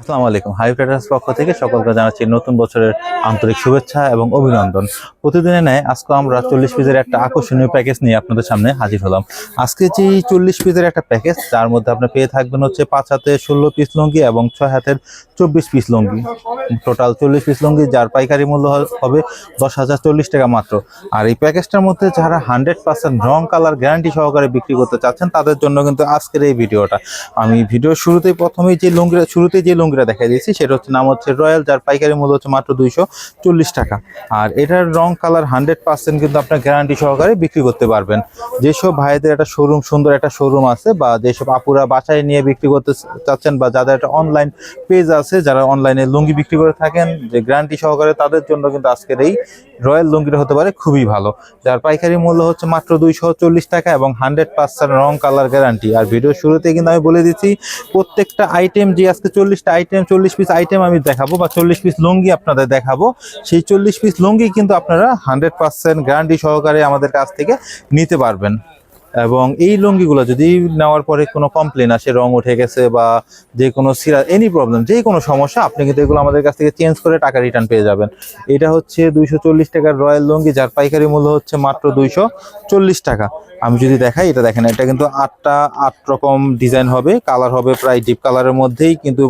আসসালামু আলাইকুম। High traders পক্ষ থেকে সকলকে জানাচ্ছি নতুন বছরের আন্তরিক শুভেচ্ছা এবং অভিনন্দন। প্রতিদিনের নেয় আজকে আমরা চল্লিশ পিসের একটা আকর্ষণীয় প্যাকেজ নিয়ে আপনাদের সামনে হাজির হলাম। আজকে যে চল্লিশ পিসের একটা প্যাকেজ, তার মধ্যে আপনি পেয়ে থাকবেন হচ্ছে পাঁচ হাতে ষোলো পিস লুঙ্গি এবং ছয় হাতের চব্বিশ পিস লুঙ্গি। টোটাল চল্লিশ পিস লুঙ্গি যার পাইকারি মূল্য হবে দশ হাজার চল্লিশ টাকা মাত্র। আর এই প্যাকেজটার মধ্যে যারা হান্ড্রেড পার্সেন্ট রং কালার গ্যারান্টি সহকারে বিক্রি করতে চাচ্ছেন, তাদের জন্য কিন্তু আজকের এই ভিডিওটা। আমি ভিডিও শুরুতেই প্রথমেই যে লুঙ্গিটা, শুরুতেই যে লুঙ্গিটা দেখাই দিয়েছি, সেটা হচ্ছে নাম হচ্ছে রয়্যাল, যার পাইকারি মূল্য হচ্ছে মাত্র দুইশো চল্লিশ টাকা। আর এটার রং কালার হান্ড্রেড পার্সেন্ট কিন্তু আপনার গ্যারান্টি সহকারে বিক্রি করতে পারবেন। যেসব ভাইদের একটা শোরুম সুন্দর একটা শোরুম আছে, বা যেসব আপুরা বাসায় নিয়ে বিক্রি করতে চাচ্ছেন, বা যাদের একটা অনলাইন পেজ আছে, যারা অনলাইনে লুঙ্গি বিক্রি করে থাকেন, যে গ্যারান্টি সহকারে তাদের জন্য কিন্তু আজকের এই রয়্যাল লুঙ্গিটা হতে পারে খুবই ভালো। যার পাইকারি মূল্য হচ্ছে মাত্র দুইশো চল্লিশ টাকা এবং হান্ড্রেড পার্সেন্ট রং কালার গ্যারান্টি। আর ভিডিও শুরুতে কিন্তু আমি বলে দিচ্ছি, প্রত্যেকটা আইটেম যে আজকে চল্লিশটা আইটেম চল্লিশ পিস আইটেম আমি দেখাবো বা চল্লিশ পিস লুঙ্গি আপনাদের দেখাবো, সেই চল্লিশ পিস লুঙ্গি কিন্তু আপনারা হান্ড্রেড পার্সেন্ট গ্যারান্টি সহকারে আমাদের কাছ থেকে নিতে পারবেন। এবং এই লুঙ্গিগুলো যদি নেওয়ার পরে কোনো কমপ্লেন আসে, রং উঠে গেছে বা যে কোনো সিরা এনি প্রবলেম যে কোনো সমস্যা, আপনি কিন্তু এগুলো আমাদের কাছ থেকে চেঞ্জ করে টাকা রিটার্ন পেয়ে যাবেন। এটা হচ্ছে দুইশো চল্লিশ টাকার রয়্যাল লুঙ্গি, যার পাইকারি মূল্য হচ্ছে মাত্র দুইশো চল্লিশ টাকা। আমি যদি দেখাই, এটা দেখেন, এটা কিন্তু আটটা, আট রকম ডিজাইন হবে কালার হবে প্রায় ডিপ কালারের মধ্যেই, কিন্তু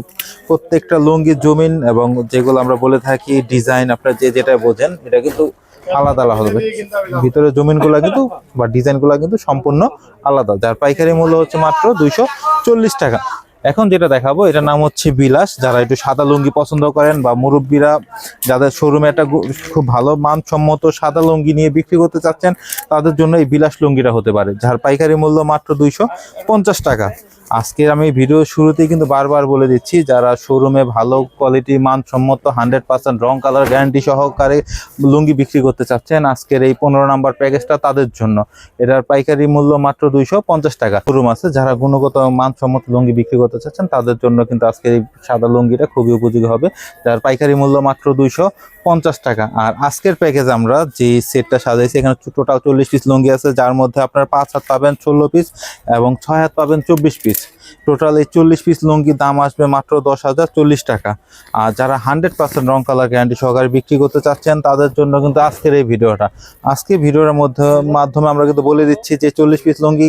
প্রত্যেকটা লুঙ্গির জমিন এবং যেগুলো আমরা বলে থাকি ডিজাইন আপনারা যে যেটা বোঝেন, এটা কিন্তু আলাদা আলাদা হবে। ভিতরে জমিনগুলো কিন্তু বা ডিজাইনগুলো কিন্তু সম্পূর্ণ আলাদা। যার পাইকারি মূল্য হচ্ছে মাত্র দুইশো চল্লিশ টাকা। এখন যেটা দেখাবো, এটার নাম হচ্ছে বিলাস। যারা একটু সাদা লুঙ্গি পছন্দ করেন বা মুরব্বীরা, যাদের শোরুমে একটা খুব ভালো মানসম্মত সাদা লুঙ্গি নিয়ে বিক্রি করতে চাচ্ছেন, তাদের জন্য এই বিলাস লুঙ্গিটা হতে পারে, যার পাইকারি মূল্য মাত্র দুইশো পঞ্চাশ টাকা। আজকে আমি ভিডিও শুরুতেই কিন্তু বারবার বলে দিচ্ছি, যারা শোরুমে ভালো কোয়ালিটি মানসম্মত হান্ড্রেড পার্সেন্ট রং কালার গ্যারান্টি সহকারে লুঙ্গি বিক্রি করতে চাচ্ছেন, আজকের এই পনেরো নাম্বার প্যাকেজটা তাদের জন্য। এটার পাইকারি মূল্য মাত্র দুইশো পঞ্চাশ টাকা। শোরুম আছে, যারা গুণগত মানসম্মত লুঙ্গি বিক্রি করতে চাচ্ছেন, তাদের জন্য কিন্তু আজকের এই সাদা লুঙ্গিটা খুবই উপযোগী হবে। যার পাইকারি মূল্য মাত্র দুইশো পঞ্চাশ টাকা। আর আজকের প্যাকেজ আমরা যে সেটটা সাজাইছি, এখানে টোটাল চল্লিশ পিস লুঙ্গি আছে, যার মধ্যে আপনার পাঁচ হাত পাবেন ষোলো পিস এবং ছয় হাত পাবেন চব্বিশ পিস টোটাল এই চল্লিশ পিস লুঙ্গির দাম আসবে মাত্র দশ হাজার চল্লিশ টাকা। আর যারা হান্ড্রেড পার্সেন্ট রং কালার গ্যারান্টি সহকারে বিক্রি করতে চাচ্ছেন, তাদের জন্য কিন্তু আজকের এই ভিডিওটা। আজকে ভিডিওর মধ্যে, মাধ্যমে আমরা কিন্তু বলে দিচ্ছি যে চল্লিশ পিস লুঙ্গি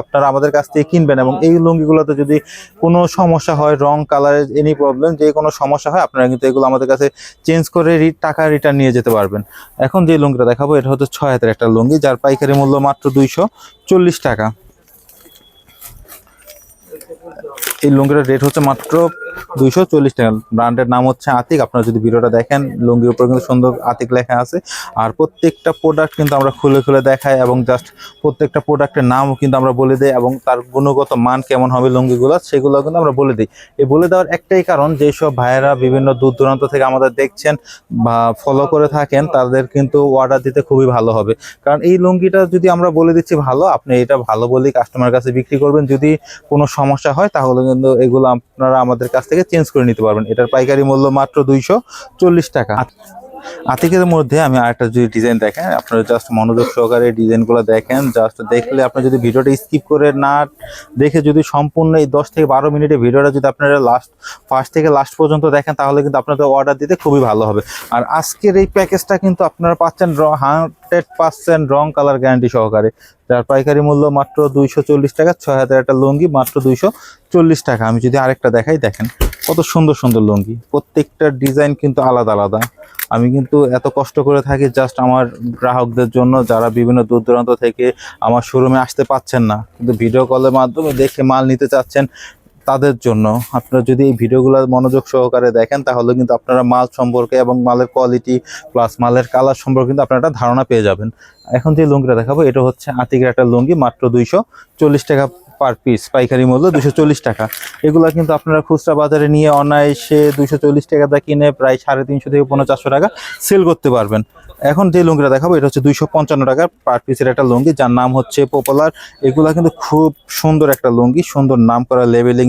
আপনারা আমাদের কাছ থেকে কিনবেন এবং এই লুঙ্গিগুলোতে যদি কোনো সমস্যা হয়, রং কালারের এনি প্রবলেম যে কোনো সমস্যা হয়, আপনারা কিন্তু এগুলো আমাদের কাছে চেঞ্জ করে টাকা রিটার্ন নিয়ে যেতে পারবেন। এখন যে লুঙ্গিটা দেখাবো, এটা হচ্ছে ছয় হাতের একটা লুঙ্গি, যার পাইকারি মূল্য মাত্র দুইশো চল্লিশ টাকা। এই লুঙ্গিটার রেট হচ্ছে মাত্র দুইশো চল্লিশ টাকা। ব্র্যান্ডের নাম হচ্ছে আতিক। আপনারা যদি ভিডিওটা দেখেন, লুঙ্গির উপর কিন্তু সুন্দর আতিক লেখা আছে। আর প্রত্যেকটা প্রোডাক্ট কিন্তু আমরা খুলে খুলে দেখাই এবং জাস্ট প্রত্যেকটা প্রোডাক্টের নামও কিন্তু আমরা বলে দিই এবং তার গুণগত মান কেমন হবে লুঙ্গিগুলো, সেগুলো কিন্তু আমরা বলে দিই। এই বলে দেওয়ার একটাই কারণ, যেসব ভাইয়েরা বিভিন্ন দূর দূরান্ত থেকে আমাদের দেখছেন বা ফলো করে থাকেন, তাদের কিন্তু অর্ডার দিতে খুবই ভালো হবে। কারণ এই লুঙ্গিটা যদি আমরা বলে দিচ্ছি ভালো, আপনি এটা ভালো বলেই কাস্টমার কাছে বিক্রি করবেন। যদি কোনো সমস্যা হয়, তাহলে কিন্তু এগুলো আপনারা আমাদের কাছ থেকে চেঞ্জ করে নিতে পারবেন। এটার পাইকারি মূল্য মাত্র দুইশো চল্লিশ টাকা। আতিকের মধ্যে আমি আরেকটা যদি ডিজাইন দেখেন, আপনারা জাস্ট মনোযোগ সহকারে ডিজাইনগুলো দেখেন জাস্ট দেখলে আপনি যদি ভিডিওটা স্কিপ করে না দেখে যদি সম্পূর্ণ এই দশ থেকে বারো মিনিটের ভিডিওটা যদি আপনারা লাস্ট ফার্স্ট থেকে লাস্ট পর্যন্ত দেখেন, তাহলে কিন্তু আপনাদের অর্ডার দিতে খুবই ভালো হবে। আর আজকের এই প্যাকেজটা কিন্তু আপনারা পাচ্ছেন হান্ড্রেড পার্সেন্ট রং কালার গ্যারান্টি সহকারে। যার পাইকারি মূল্য মাত্র দুইশো চল্লিশ টাকা, ছয় হাজার একটা লুঙ্গি মাত্র দুইশো চল্লিশ টাকা। আমি যদি আরেকটা দেখাই, দেখেন কত সুন্দর সুন্দর লুঙ্গি। প্রত্যেকটা ডিজাইন কিন্তু আলাদা আলাদা। আমি কিন্তু এত কষ্ট করে থাকি জাস্ট আমার গ্রাহকদের জন্য যারা বিভিন্ন দূর দূরান্ত থেকে আমার শোরুমে আসতে পাচ্ছেন না। কিন্তু ভিডিও কলের মাধ্যমে দেখে মাল নিতে চাচ্ছেন তাদের জন্য। আপনারা যদি এই ভিডিওগুলো মনোযোগ সহকারে দেখেন, তাহলে কিন্তু আপনারা মাল সম্পর্কে এবং মালের কোয়ালিটি প্লাস মালের কালার সম্পর্কে কিন্তু আপনারা একটা ধারণা পেয়ে যাবেন। এখন যে লুঙ্গিটা দেখাবো, এটা হচ্ছে আতিকের একটা লুঙ্গি, মাত্র দুইশো চল্লিশ টাকা পার পিস পাইকারি মূল্য দুশো টাকা। এগুলা কিন্তু আপনারা খুচরা বাজারে নিয়ে অনায়াসে দুশো টাকা দা কিনে প্রায় সাড়ে তিনশো থেকে পনেরো চারশো টাকা সেল করতে পারবেন। এখন যে লুঙ্গিটা দেখাবো, এটা হচ্ছে দুইশো পঞ্চান্ন টাকা পার পিসের একটা লুঙ্গি, যার নাম হচ্ছে পপুলার এগুলা কিন্তু খুব সুন্দর একটা লুঙ্গি, সুন্দর নাম করা লেবেলিং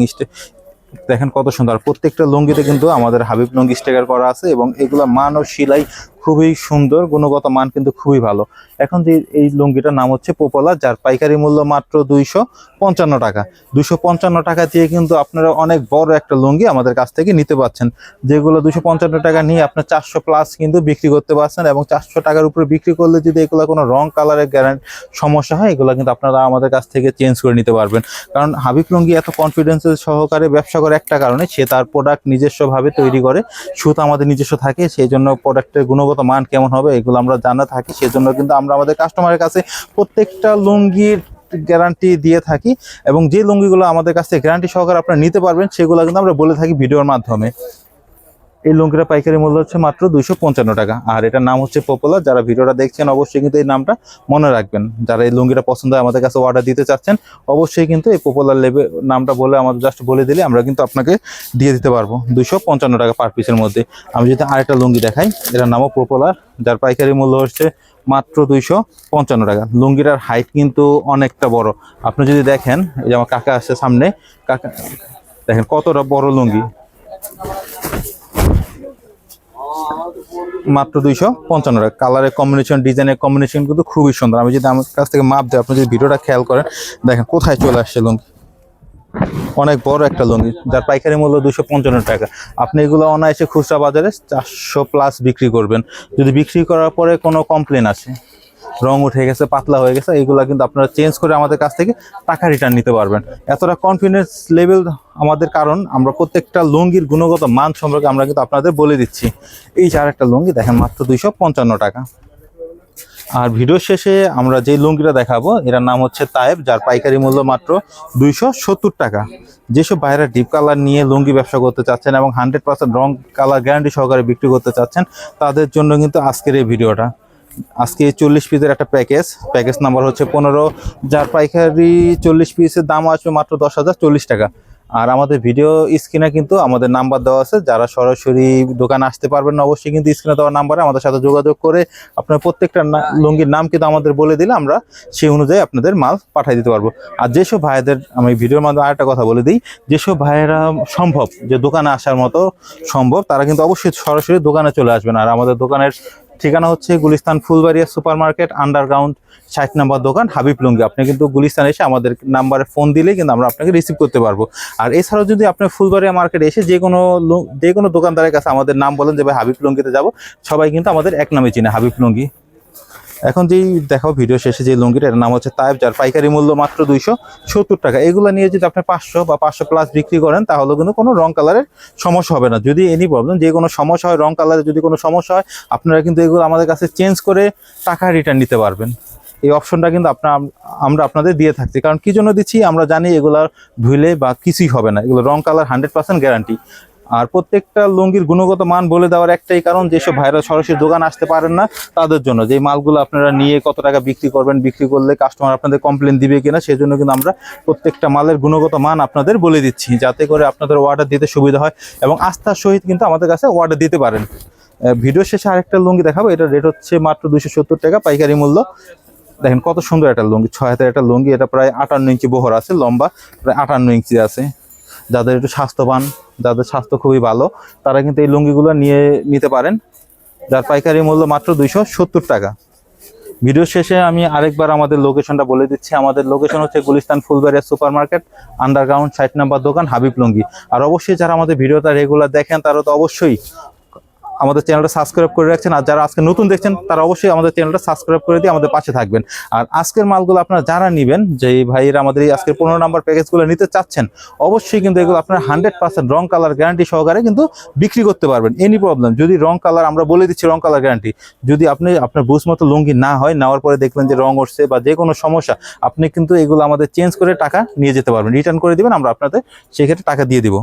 দেখেন কত সুন্দর। প্রত্যেকটা লুঙ্গিতে কিন্তু আমাদের হাবিব লুঙ্গি স্টেকার করা আছে এবং এগুলো মান ও সিলাই খুবই সুন্দর, গুণগত মান কিন্তু খুবই ভালো। এখন যে এই লুঙ্গিটার নাম হচ্ছে পোপলা, যার পাইকারি মূল্য মাত্র দুইশো পঞ্চান্ন টাকা। দুইশো পঞ্চান্ন টাকা দিয়ে কিন্তু আপনারা অনেক বড় একটা লুঙ্গি আমাদের কাছ থেকে নিতে পারছেন যেগুলো দুশো পঞ্চান্ন টাকা নিয়ে আপনার চারশো প্লাস কিন্তু বিক্রি করতে পারছেন এবং চারশো টাকার উপরে বিক্রি করলে যদি এগুলো কোনো রং কালারের গ্যারান্টি সমস্যা হয়, এগুলো কিন্তু আপনারা আমাদের কাছ থেকে চেঞ্জ করে নিতে পারবেন। কারণ হাবিব লুঙ্গি এত কনফিডেন্সের সহকারে ব্যবসা করে একটা কারণে, সে তার প্রোডাক্ট নিজস্বভাবে তৈরি করে, সুতো আমাদের নিজস্ব থাকে, সেই জন্য প্রোডাক্টের গুণগত মান কেমন হবে এগুলো আমরা জানা থাকি, সেজন্য কিন্তু আমরা আমাদের কাস্টমারের কাছে প্রত্যেকটা লুঙ্গির গ্যারান্টি দিয়ে থাকি এবং যে লুঙ্গিগুলো আমাদের কাছে গ্যারান্টি সহকারে আপনারা নিতে পারবেন, সেগুলো কিন্তু আমরা বলে থাকি ভিডিওর মাধ্যমে। এই লুঙ্গিটা পাইকারি মূল্য হচ্ছে মাত্র দুইশো পঞ্চান্ন টাকা। আর এটার নাম হচ্ছে পপুলার যারা ভিডিওটা দেখছেন, অবশ্যই কিন্তু এই নামটা মনে রাখবেন। যারা এই লুঙ্গিটা পছন্দ হয়, আমাদের কাছে অর্ডার দিতে চাচ্ছেন, অবশ্যই কিন্তু এই পপুলার লেবে নামটা বলে আমাদের জাস্ট বলে দিলে আমরা কিন্তু আপনাকে দিয়ে দিতে পারব দুইশো পঞ্চান্ন টাকা পার পিসের মধ্যে। আমি যদি আরেকটা লুঙ্গি দেখাই, এটার নামও পপুলার যার পাইকারি মূল্য হচ্ছে মাত্র দুইশো পঞ্চান্ন টাকা। লুঙ্গিটার হাইট কিন্তু অনেকটা বড়। আপনি যদি দেখেন, এই যে আমার কাকা আসছে সামনে, কাকা, দেখেন কতটা বড় লুঙ্গি। মাত্র দুইশো পঞ্চান্ন টাকা। কালারের কম্বিনেশন ডিজাইনের কম্বিনেশন কিন্তু খুবই সুন্দর। আমি যদি আমার কাছ থেকে মাপ দেয় আপনি যদি ভিডিওটা খেয়াল করেন, দেখেন কোথায় চলে আসছে লুঙ্গি অনেক বড় একটা লুঙ্গি যার পাইকারি মূল্য দুশো পঞ্চান্ন টাকা। আপনি এগুলো অনায়াসে খুচরা বাজারে চারশো প্লাস বিক্রি করবেন। যদি বিক্রি করার পরে কোনো কমপ্লেন আসে রং উঠে গেছে, পাতলা হয়ে গেছে এগুলো কিন্তু আপনারা চেঞ্জ করে আমাদের কাছ থেকে টাকা রিটার্ন নিতে পারবেন। এতটা কনফিডেন্স লেভেল আমাদের কারণ, আমরা প্রত্যেকটা লুঙ্গির গুণগত মান সম্পর্কে আমরা কিন্তু আপনাদের বলে দিচ্ছি। এই চার একটা লুঙ্গি, দেখেন মাত্র দুইশো পঞ্চান্ন টাকা। আর ভিডিও শেষে আমরা যে লুঙ্গিটা দেখাবো, এটার নাম হচ্ছে তায়েব, যার পাইকারি মূল্য মাত্র দুইশো সত্তর টাকা। যেসব বাইরে ডিপ কালার নিয়ে লুঙ্গি ব্যবসা করতে চাচ্ছেন এবং হান্ড্রেড পার্সেন্ট রং কালার গ্যারান্টি সহকারে বিক্রি করতে চাচ্ছেন, তাদের জন্য কিন্তু আজকের এই ভিডিওটা আজকে চল্লিশ পিসের একটা প্যাকেজ। প্যাকেজ নাম্বার হচ্ছে পনেরো। যার পাইকারি চল্লিশ পিসের দাম আসবে মাত্র দশ হাজার চল্লিশ টাকা। আর আমাদের ভিডিও স্ক্রিনে কিন্তু আমাদের নাম্বার দেওয়া আছে। যারা সরাসরি দোকানে আসতে পারবেন না, অবশ্যই কিন্তু স্ক্রিনে দেওয়া নাম্বারে আমাদের সাথে যোগাযোগ করে আপনার প্রত্যেকটা লুঙ্গির নাম কিন্তু আমাদের বলে দিলে আমরা সেই অনুযায়ী আপনাদের মাল পাঠিয়ে দিতে পারব। আর যেসব ভাইদের আমি ভিডিওর মাধ্যমে আরেকটা কথা বলে দিই। যেসব ভাইয়েরা সম্ভব যে দোকানে আসার মতো সম্ভব, তারা কিন্তু অবশ্যই সরাসরি দোকানে চলে আসবেন। আর আমাদের দোকানের ঠিকানা হচ্ছে Gulistan Fulbaria super market underground ষাট নাম্বার দোকান, হাবিব লুঙ্গি। আপনি কিন্তু গুলিস্তান এসে আমাদের নাম্বারে ফোন দিলেই কিন্তু আমরা আপনাকে রিসিভ করতে পারব। আর এছাড়াও যদি আপনি ফুলবাড়িয়া মার্কেট এসে যে কোনো যে কোনো দোকানদারের কাছে আমাদের নাম বলেন যে, ভাই, হাবিব লুঙ্গিতে যাব। সবাই কিন্তু আমাদের এক নামে চিনে, হাবিব লুঙ্গি। এখন যেই দেখাও ভিডিও শেষে যে লুঙ্গিটা এর নাম হচ্ছে তাইব যার পাইকারি মূল্য মাত্র দুইশো সত্তর টাকা। এগুলো নিয়ে যদি আপনি পাঁচশো বা পাঁচশো প্লাস বিক্রি করেন, তাহলে কিন্তু কোনো রং কালারের সমস্যা হবে না। যদি এনি প্রবলেম যে কোনো সমস্যা হয়, রং কালারের যদি কোনো সমস্যা হয়, আপনারা কিন্তু এগুলো আমাদের কাছে চেঞ্জ করে টাকা রিটার্ন নিতে পারবেন। এই অপশনটা কিন্তু আপনার আমরা আপনাদের দিয়ে থাকছি। কারণ কি জন্য দিচ্ছি? আমরা জানি এগুলো ধুইলে বা কিছুই হবে না। এগুলো রং কালার হান্ড্রেড পার্সেন্ট গ্যারান্টি আর প্রত্যেকটা লুঙ্গির গুণগত মান বলে দেওয়ার একটাই কারণ যেসব ভাইরা সরাসরি দোকান আসতে পারেন না, তাদের জন্য। যে মালগুলো আপনারা নিয়ে কত টাকা বিক্রি করবেন, বিক্রি করলে কাস্টমার আপনাদের কমপ্লেন দিবে কিনা সেই জন্য কিন্তু আমরা প্রত্যেকটা মালের গুণগত মান আপনাদের বলে দিচ্ছি, যাতে করে আপনাদের অর্ডার দিতে সুবিধা হয় এবং আস্থার সহিত কিন্তু আমাদের কাছে অর্ডার দিতে পারেন। ভিডিও শেষে আরেকটা লুঙ্গি দেখাবো, এটার রেট হচ্ছে মাত্র দুশো টাকা, পাইকারি মূল্য। দেখেন কত সুন্দর একটা লুঙ্গি, ছয় হাতের একটা লুঙ্গি, এটা প্রায় আটান্ন ইঞ্চি বহর আছে, লম্বা, প্রায় আটান্ন ইঞ্চি আছে। যাদের একটু স্বাস্থ্যবান যাদের স্বাস্থ্য খুবই ভালো, তারা কিন্তু এই লুঙ্গিগুলো নিয়ে নিতে পারেন। যার পাইকারি মূল্য মাত্র দুইশো সত্তর টাকা। ভিডিও শেষে আমি আরেকবার আমাদের লোকেশনটা বলে দিচ্ছি। আমাদের লোকেশন হচ্ছে Gulistan Fulbaria super market underground, site number দোকান, হাবিব লুঙ্গি। আর অবশ্যই যারা আমাদের ভিডিওটা রেগুলার দেখেন, তারা তো অবশ্যই আমাদের চ্যানেলটা সাবস্ক্রাইব করে রাখছেন। আর যারা আজকে নতুন দেখছেন, তারা অবশ্যই আমাদের চ্যানেলটা সাবস্ক্রাইব করে দিয়ে আমাদের পাশে থাকবেন। আর আজকের মালগুলো আপনারা যারা নেবেন, যে ভাইয়েরা আমাদের এই আজকের পনেরো নাম্বার প্যাকেজগুলো নিতে চাচ্ছেন, অবশ্যই কিন্তু এগুলো আপনার হান্ড্রেড পার্সেন্ট রং কালার গ্যারান্টি সহকারে কিন্তু বিক্রি করতে পারবেন। এনি প্রবলেম যদি রং কালার আমরা বলে দিচ্ছি রং কালার গ্যারান্টি যদি আপনি, আপনার বুঝ মতো লুঙ্গি না হয়, নেওয়ার পরে দেখলেন যে রং উঠছে বা যে কোনো সমস্যা, আপনি কিন্তু এগুলো আমাদের চেঞ্জ করে টাকা নিয়ে যেতে পারবেন। রিটার্ন করে দিবেন, আমরা আপনাদের সেক্ষেত্রে টাকা দিয়ে দিব।